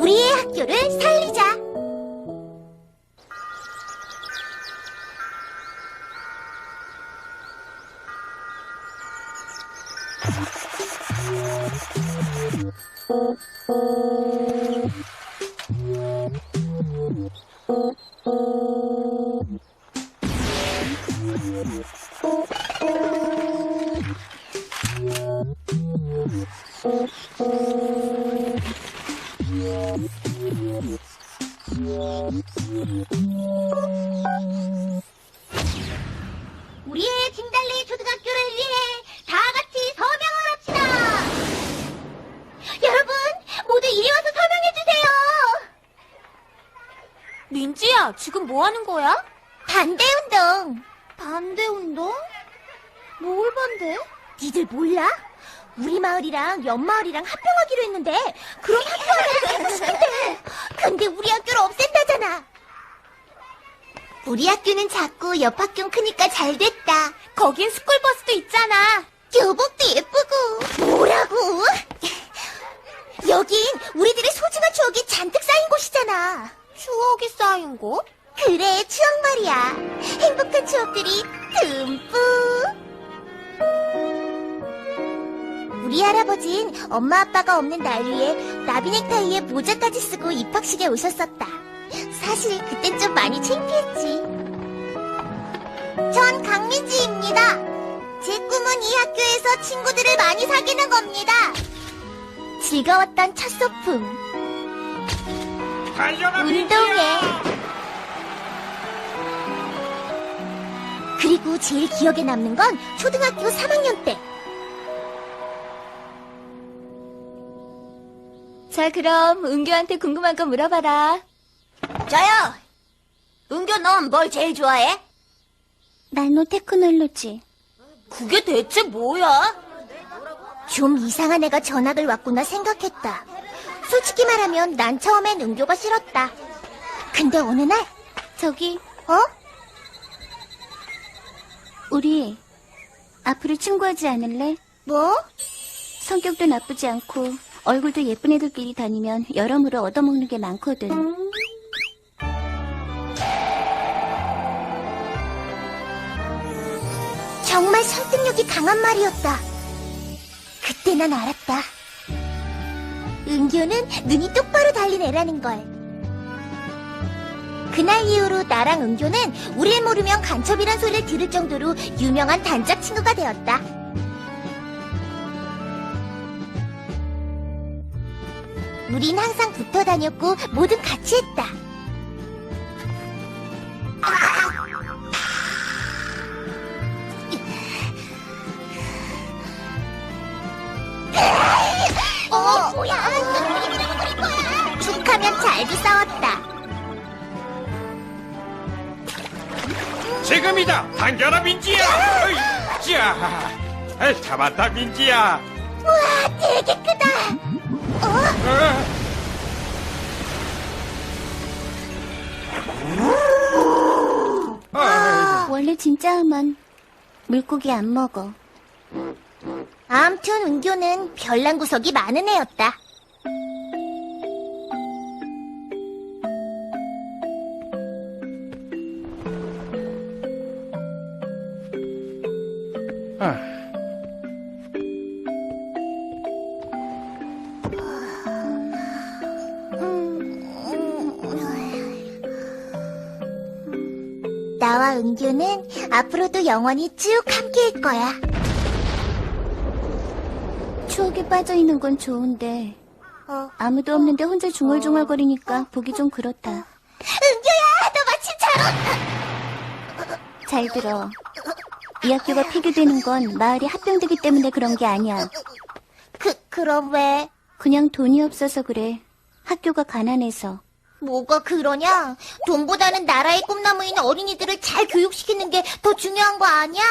우리의 학교를 살리자. 지금 뭐 하는 거야? 반대 운동. 반대 운동? 뭘 반대? 니들 몰라? 우리 마을이랑 옆 마을이랑 합병하기로 했는데 그럼 하나를 개치는데 근데 우리 학교를 없앤다잖아. 우리 학교는 작고 옆 학교는 크니까 잘 됐다. 거긴 스쿨버스도 있잖아. 교복도 예쁘고 뭐라고? 여긴 우리들의 소중한 추억이 잔뜩 쌓인 곳이잖아. 추억이 쌓인 곳? 그래, 추억 말이야. 행복한 추억들이 듬뿍. 우리 할아버진 엄마 아빠가 없는 날 위해 나비 넥타이에 모자까지 쓰고 입학식에 오셨었다. 사실 그땐 좀 많이 창피했지. 전 강민지입니다. 제 꿈은 이 학교에서 친구들을 많이 사귀는 겁니다. 즐거웠던 첫 소풍. 운동회. 그리고 제일 기억에 남는 건 초등학교 3학년 때. 자, 그럼 은교한테 궁금한 거 물어봐라. 저요. 은교 넌뭘 제일 좋아해? 나노 테크놀로지. 그게 대체 뭐야? 좀 이상한 애가 전학을 왔구나 생각했다. 솔직히 말하면 난 처음엔 은교가 싫었다. 근데 어느 날, 저기, 어? 우리 앞으로 친구하지 않을래? 뭐? 성격도 나쁘지 않고 얼굴도 예쁜 애들끼리 다니면 여러모로 얻어먹는 게 많거든. 정말 설득력이 강한 말이었다. 그때 난 알았다. 은교는 눈이 똑바로 달린 애라는 걸. 그날 이후로 나랑 은교는 우릴 모르면 간첩이란 소리를 들을 정도로 유명한 단짝 친구가 되었다. 우린 항상 붙어 다녔고 뭐든 같이 했다. 지금이다 당겨라 민지야 자 아, 잡았다 민지야 우와, 되게 크다. 어? 어. 어. 원래 진짜 하면 물고기 안 먹어. 암튼 은교는 별난 구석이 많은 애였다. 나와 은교는 앞으로도 영원히 쭉 함께일 거야. 추억에 빠져 있는 건 좋은데 어. 아무도 없는데 혼자 중얼중얼거리니까 보기 좀 그렇다. 은교야, 너 마침 잘 왔다. 잘 들어. 이 학교가 폐교되는 건 마을이 합병되기 때문에 그런 게 아니야. 그, 그럼 왜? 그냥 돈이 없어서 그래. 학교가 가난해서. 뭐가 그러냐? 돈보다는 나라의 꿈나무인 어린이들을 잘 교육시키는 게 더 중요한 거 아니야?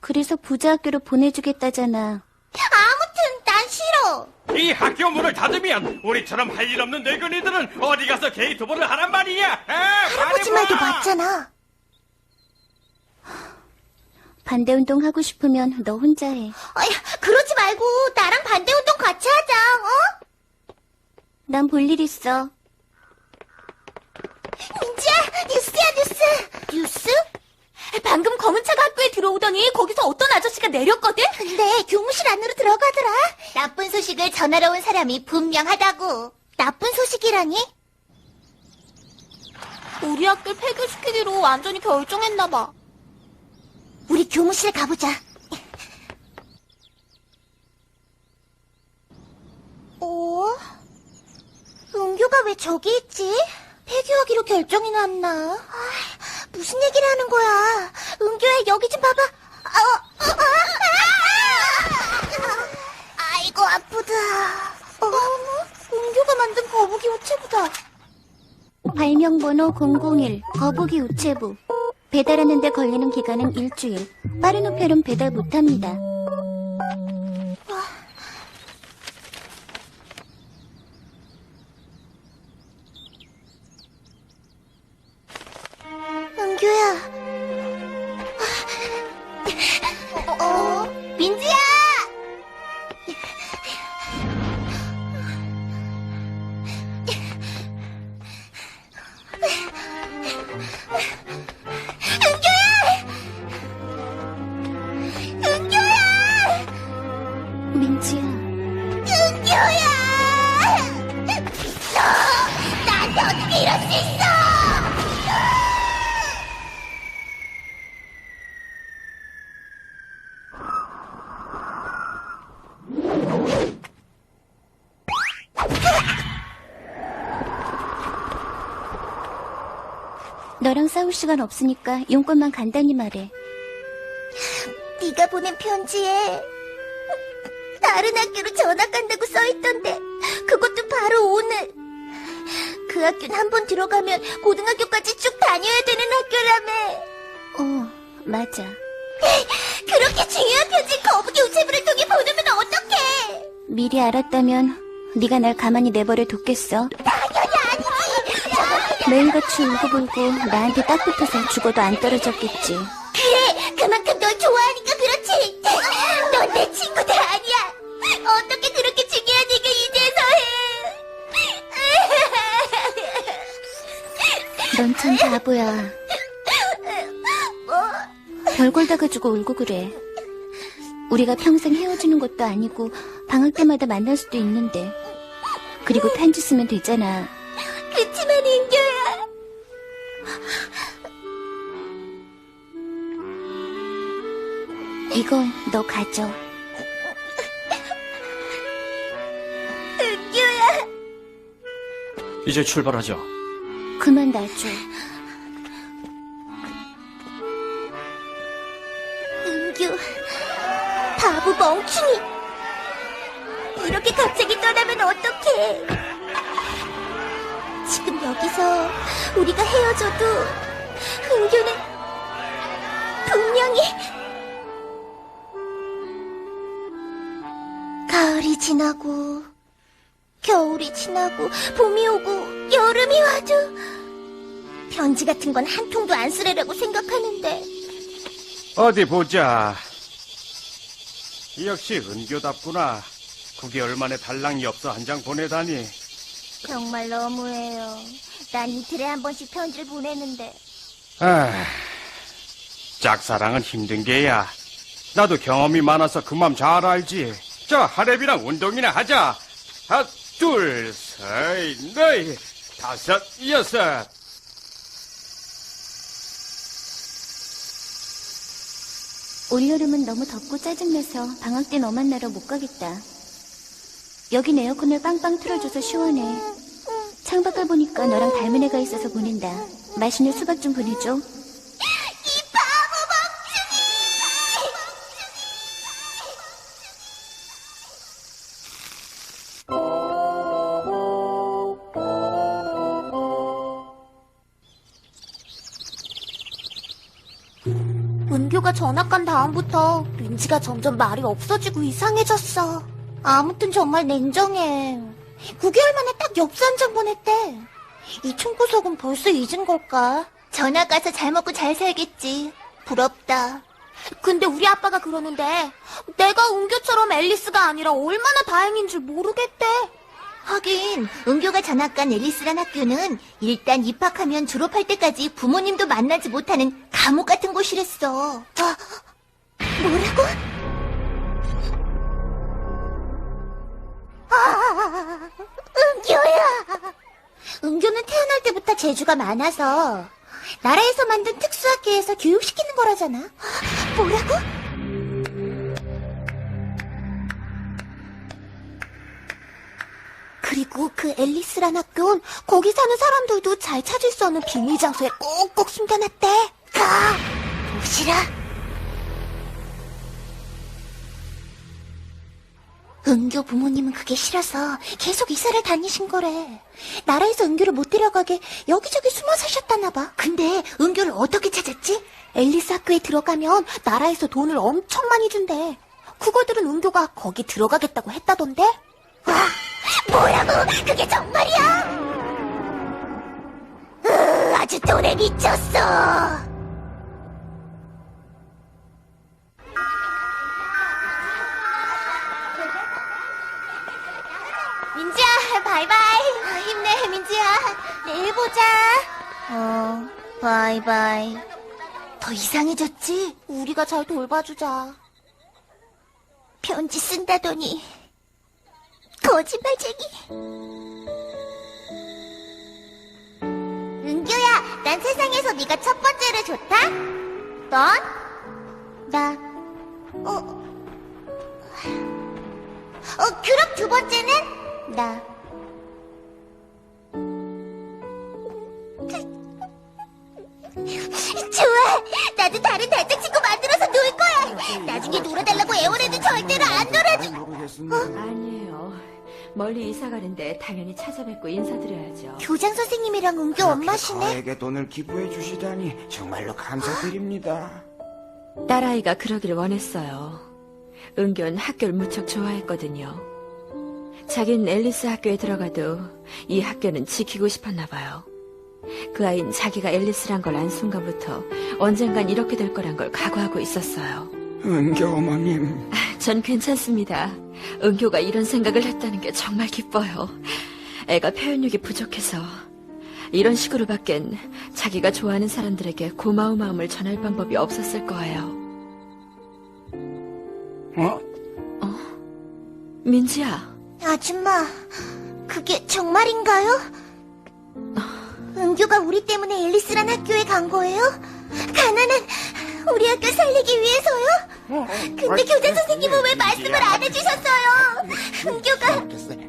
그래서 부자 학교로 보내주겠다잖아. 아무튼 난 싫어. 이 학교 문을 닫으면 우리처럼 할 일 없는 늙은이들은 어디 가서 게이트볼을 하란 말이야 아, 할아버지 말해봐. 말도 맞잖아. 반대 운동 하고 싶으면 너 혼자 해. 아야, 그러지 말고 나랑 반대 운동 같이 하자. 어? 난 볼 일 있어. 민지야, 뉴스야, 뉴스. 뉴스? 방금 검은 차가 학교에 들어오더니 거기서 어떤 아저씨가 내렸거든? 근데 교무실 안으로 들어가더라. 나쁜 소식을 전하러 온 사람이 분명하다고. 나쁜 소식이라니? 우리 학교 폐교시키기로 완전히 결정했나봐. 우리 교무실 가보자. 어? 은교가 왜 저기 있지? 폐교하기로 결정이 났나? 아, 무슨 얘기를 하는 거야? 은교야, 여기 좀 봐봐. 아, 어, 어, 아, 아, 아 이고, 아프다. 어 머, 은교가 만든 거북이 우체부다. 발명번호 001 거북이 우체부. 배달하는데 걸리는 기간은 일주일. 빠른 우편은 배달 못합니다. 너랑 싸울 시간 없으니까 용건만 간단히 말해. 네가 보낸 편지에 다른 학교로 전학 간다고 써있던데 그것도 바로 오늘 그 학교는 한 번 들어가면 고등학교까지 쭉 다녀야 되는 학교라며 어, 맞아. 그렇게 중요한 편지 거북이 우체부를 통해 보내면 어떡해 미리 알았다면 네가 날 가만히 내버려 뒀겠어? 매일같이 울고불고 나한테 딱 붙어서 죽어도 안 떨어졌겠지. 그래 그만큼 널 좋아하니까 그렇지 넌 내 친구도 아니야 어떻게 그렇게 중요한 얘기 이제서 해 넌 참 바보야. 뭐? 별걸 다 가지고 울고 그래. 우리가 평생 헤어지는 것도 아니고 방학 때마다 만날 수도 있는데. 그리고 편지 쓰면 되잖아. 이거 너 가져. 은규야 이제 출발하자. 그만 놔줘. 은규, 바보 멍충이. 이렇게 갑자기 떠나면 어떡해. 지금 여기서 우리가 헤어져도 은규는 분명히 가을이 지나고 겨울이 지나고 봄이 오고 여름이 와도 편지 같은 건 한 통도 안 쓰레라고 생각하는데 어디 보자. 역시 은교답구나. 9개월 만에 달랑 엽서 한 장 보내다니. 정말 너무해요. 난 이틀에 한 번씩 편지를 보내는데. 아, 짝사랑은 힘든 게야. 나도 경험이 많아서 그 맘 잘 알지. 자, 하랩이랑 운동이나 하자. 하나, 둘, 셋, 넷, 다섯, 여섯. 올여름은 너무 덥고 짜증나서 방학 때 너 만나러 못 가겠다. 여긴 에어컨을 빵빵 틀어줘서 시원해. 창밖을 보니까 너랑 닮은 애가 있어서 보낸다. 맛있는 수박 좀 보내줘. 은교가 전학 간 다음부터 민지가 점점 말이 없어지고 이상해졌어. 아무튼 정말 냉정해. 9개월 만에 딱 엽서 한 장 보냈대. 이 총구석은 벌써 잊은 걸까? 전학 가서 잘 먹고 잘 살겠지. 부럽다. 근데 우리 아빠가 그러는데 내가 은교처럼 앨리스가 아니라 얼마나 다행인 줄 모르겠대. 하긴 은교가 전학 간 앨리스란 학교는 일단 입학하면 졸업할 때까지 부모님도 만나지 못하는 감옥 같은 곳이랬어. 아, 뭐라고? 아, 은교야. 은교는 태어날 때부터 재주가 많아서 나라에서 만든 특수학교에서 교육시키는 거라잖아. 뭐라고? 그리고 그 앨리스란 학교는 거기 사는 사람들도 잘 찾을 수 없는 비밀 장소에 꼭꼭 숨겨놨대. 가! 보시라. 은교 부모님은 그게 싫어서 계속 이사를 다니신 거래. 나라에서 은교를 못 데려가게 여기저기 숨어 사셨다나 봐. 근데 은교를 어떻게 찾았지? 앨리스 학교에 들어가면 나라에서 돈을 엄청 많이 준대. 그거들은 은교가 거기 들어가겠다고 했다던데? 와, 뭐라고? 그게 정말이야? 으, 아주 돈에 미쳤어. 민지야, 바이바이. 힘내, 민지야. 내일 보자. 어, 바이바이. 더 이상해졌지? 우리가 잘 돌봐주자. 편지 쓴다더니 거짓말쟁이. 은규야, 난 세상에서 네가 첫 번째로 좋다. 넌? 나. 어. 어, 그럼 두 번째는? 나. 좋아. 나도 다른 단짝 친구 만들어서 놀 거야. 나중에 놀아달라고 애원해도 절대로 안 놀아줘. 아니에요. 멀리 이사 가는데 당연히 찾아뵙고 인사드려야죠. 교장 선생님이랑 은규 엄마시네. 저에게 돈을 기부해 주시다니 정말로 감사드립니다. 딸아이가 그러길 원했어요. 은견 학교를 무척 좋아했거든요. 자긴 앨리스 학교에 들어가도 이 학교는 지키고 싶었나 봐요. 그 아이는 자기가 앨리스란 걸 안 순간부터 언젠간 이렇게 될 거란 걸 각오하고 있었어요. 은교 어머님, 전 괜찮습니다. 은교가 이런 생각을 했다는 게 정말 기뻐요. 애가 표현력이 부족해서 이런 식으로 밖엔 자기가 좋아하는 사람들에게 고마운 마음을 전할 방법이 없었을 거예요. 어? 민지야, 아줌마, 그게 정말인가요? 은규가 우리 때문에 앨리스란 학교에 간 거예요? 가난한 우리 학교 살리기 위해서요? 근데 교장 선생님은 왜 말씀을 안 해주셨어요? 은규가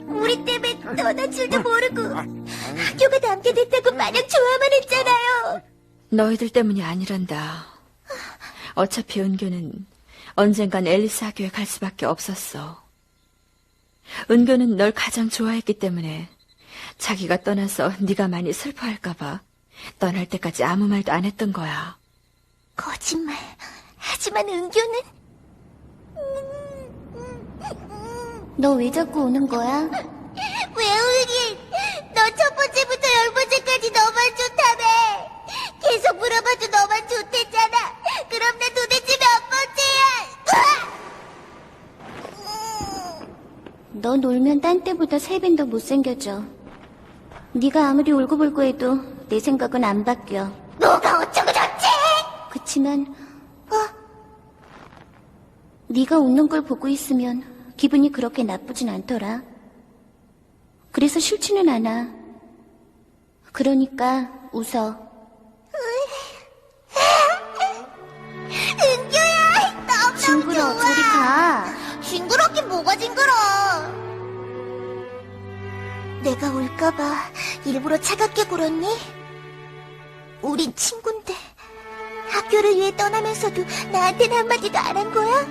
우리 때문에 떠난 줄도 모르고 학교가 남게 됐다고 마냥 좋아만 했잖아요. 너희들 때문이 아니란다. 어차피 은교는 언젠간 앨리스 학교에 갈 수밖에 없었어. 은교는 널 가장 좋아했기 때문에 자기가 떠나서 네가 많이 슬퍼할까봐 떠날 때까지 아무 말도 안 했던 거야. 거짓말. 하지만 은규는 너 왜 자꾸 우는 거야? 왜 울긴? 너 첫 번째부터 열 번째까지 너만 좋다며. 계속 물어봐도 너만 좋댔잖아. 그럼 나 도대체 몇 번째야? 너 놀면 딴 때보다 세배더 못생겨져. 네가 아무리 울고불고 해도 내 생각은 안 바뀌어. 어쩌고 저쩌지? 그치만 어? 네가 웃는 걸 보고 있으면 기분이 그렇게 나쁘진 않더라. 그래서 싫지는 않아. 그러니까 웃어. 은규야, 너무너무 징그러, 좋아. 저리 가. 징그럽긴 뭐가 징그러. 내가 올까봐 일부러 차갑게 굴었니? 우린 친군데 학교를 위해 떠나면서도 나한테는 한마디도 안 한 거야?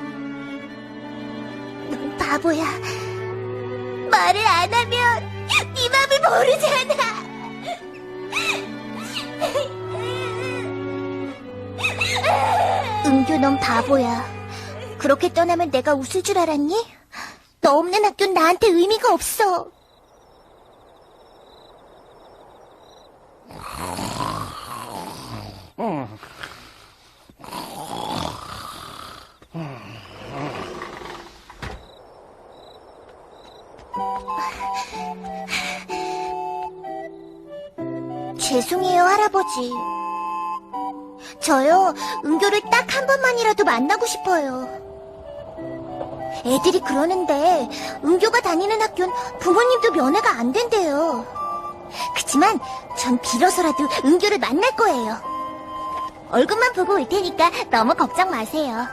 넌 바보야. 말을 안 하면 네 맘을 모르잖아. 은규 넌 바보야. 그렇게 떠나면 내가 웃을 줄 알았니? 너 없는 학교는 나한테 의미가 없어. 죄송해요, 할아버지. 저요, 은교를 딱 한 번만이라도 만나고 싶어요. 애들이 그러는데, 은교가 다니는 학교는 부모님도 면회가 안 된대요. 그치만, 전 빌어서라도 은교를 만날 거예요. 얼굴만 보고 올 테니까 너무 걱정 마세요.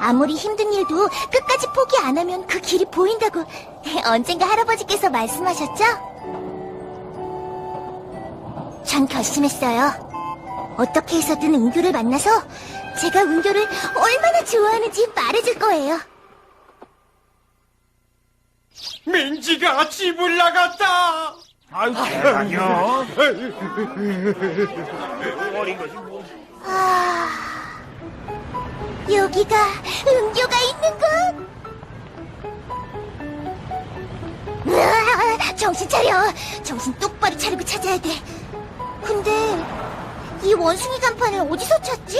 아무리 힘든 일도 끝까지 포기 안 하면 그 길이 보인다고 언젠가 할아버지께서 말씀하셨죠? 전 결심했어요. 어떻게 해서든 은교를 만나서 제가 은교를 얼마나 좋아하는지 말해줄 거예요. 민지가 집을 나갔다. 아유, 대박이요. 아, 여기가 은교가 있는 곳. 으아, 정신 차려. 정신 똑바로 차리고 찾아야 돼. 근데 이 원숭이 간판을 어디서 찾지?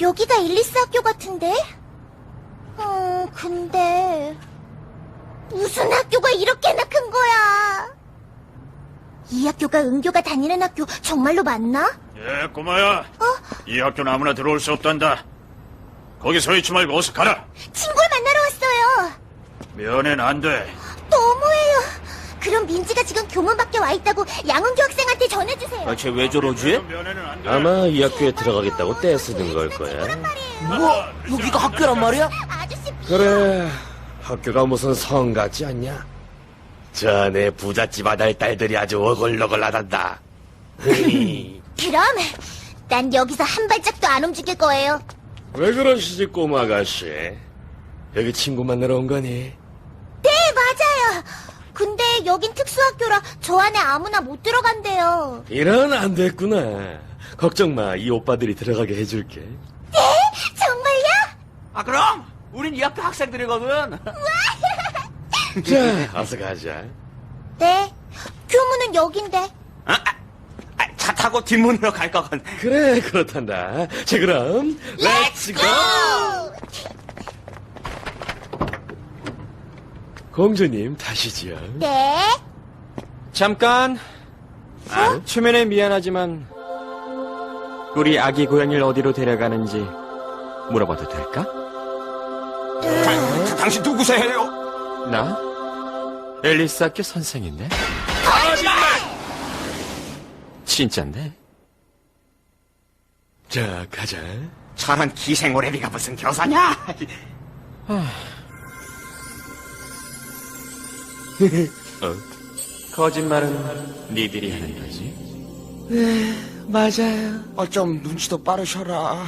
여기가 일리스 학교 같은데? 음, 근데 무슨 학교가 이렇게나 큰 거야? 이 학교가 은교가 다니는 학교 정말로 맞나? 예, 꼬마야. 어? 이 학교는 아무나 들어올 수 없단다. 거기 서 있지 말고 어서 가라. 친구를 만나러 왔어요. 면회는 안 돼. 그럼 민지가 지금 교문 밖에 와 있다고 양은교 학생한테 전해주세요. 아, 쟤 왜 저러지? 아마 이 학교에 들어가겠다고 떼쓰는 걸 거야. 뭐, 여기가 학교란 말이야? 아저씨 미... 그래, 학교가 무슨 성 같지 않냐? 자네 부잣집 아들 딸들이 아주 어글어글하단다. 그럼 난 여기서 한 발짝도 안 움직일 거예요. 왜 그러시지, 꼬마 아가씨? 여기 친구 만나러 온 거니? 네, 맞아요. 근데 여긴 특수학교라 저 안에 아무나 못 들어간대요. 이런 안 됐구나. 걱정 마, 이 오빠들이 들어가게 해줄게. 정말요? 아, 그럼! 우린 이 학교 학생들이거든. 자, 어서 가자. 네. 교문은 여긴데. 아, 아, 아, 차 타고 뒷문으로 갈 거건. 그래, 그렇단다. 자, 그럼, 렛츠 고! 공주님, 타시죠. 네. 잠깐. 초면에 미안하지만 우리 아기 고양이를 어디로 데려가는지 물어봐도 될까? 다, 당신 누구세요? 나 앨리스 학교 선생인데. 진짠데? 자, 가자. 저런 기생오래비가 무슨 교사냐? 거짓말은 니들이 하는 거지. 맞아요. 어쩜 눈치도 빠르셔라.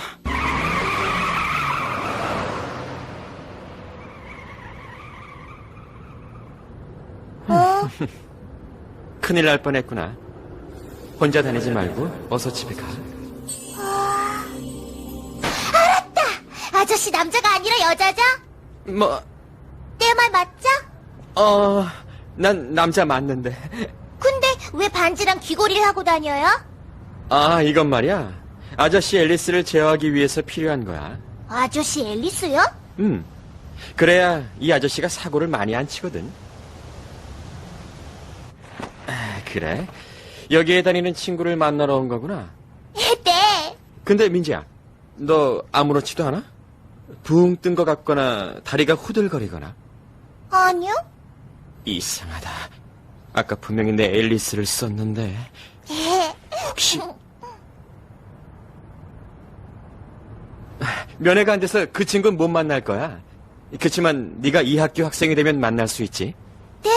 큰일 날 뻔했구나. 혼자 다니지 말고 어서 집에 가. 아저씨 남자가 아니라 여자죠? 뭐, 내 말 맞죠? 어, 난 남자 맞는데. 근데 왜 반지랑 귀걸이를 하고 다녀요? 아, 이건 말이야. 아저씨 앨리스를 제어하기 위해서 필요한 거야. 아저씨 앨리스요? 음. 그래야 이 아저씨가 사고를 많이 안 치거든. 아, 그래. 여기에 다니는 친구를 만나러 온 거구나. 네. 근데 민지야, 너 아무렇지도 않아? 붕 뜬 것 같거나 다리가 후들거리거나. 아니요. 이상하다. 아까 분명히 내 앨리스를 썼는데 혹시 면회가 안 돼서 그 친구는 못 만날 거야. 그렇지만 네가 이 학교 학생이 되면 만날 수 있지. 네?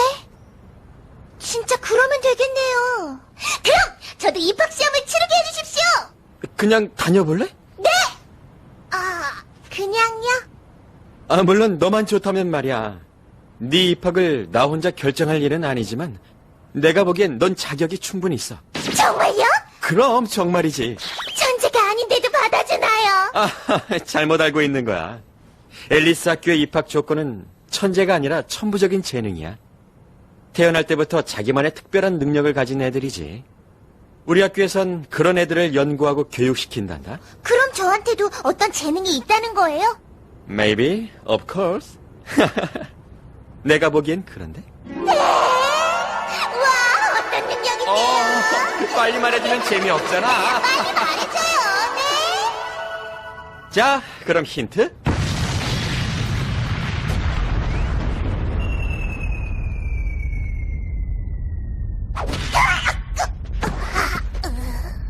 진짜 그러면 되겠네요. 그럼 저도 입학 시험을 치르게 해주십시오. 그냥 다녀볼래? 네! 아, 그냥요? 아 물론 너만 좋다면 말이야. 네 입학을 나 혼자 결정할 일은 아니지만 내가 보기엔 넌 자격이 충분히 있어. 정말요? 그럼 정말이지. 천재가 아닌데도 받아주나요? 아, 잘못 알고 있는 거야. 앨리스 학교의 입학 조건은 천재가 아니라 천부적인 재능이야. 태어날 때부터 자기만의 특별한 능력을 가진 애들이지. 우리 학교에선 그런 애들을 연구하고 교육시킨단다. 그럼 저한테도 어떤 재능이 있다는 거예요? Maybe, of course. 내가 보기엔 그런데. 와, 어떤 능력인데요? 어, 빨리 말해주면 재미없잖아. 많이 말해줘요, 네. 자, 그럼 힌트?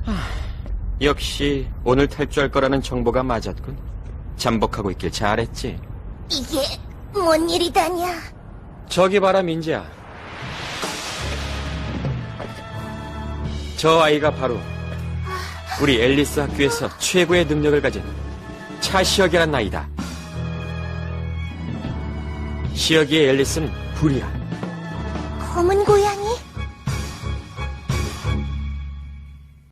하, 역시 오늘 탈주할 거라는 정보가 맞았군. 잠복하고 있길 잘했지. 이게 뭔 일이다냐? 저기 봐라 민지야. 저 아이가 바로 우리 앨리스 학교에서 최고의 능력을 가진 차시혁이란 아이다. 시혁이의 앨리스는 불이야. 검은 고양이?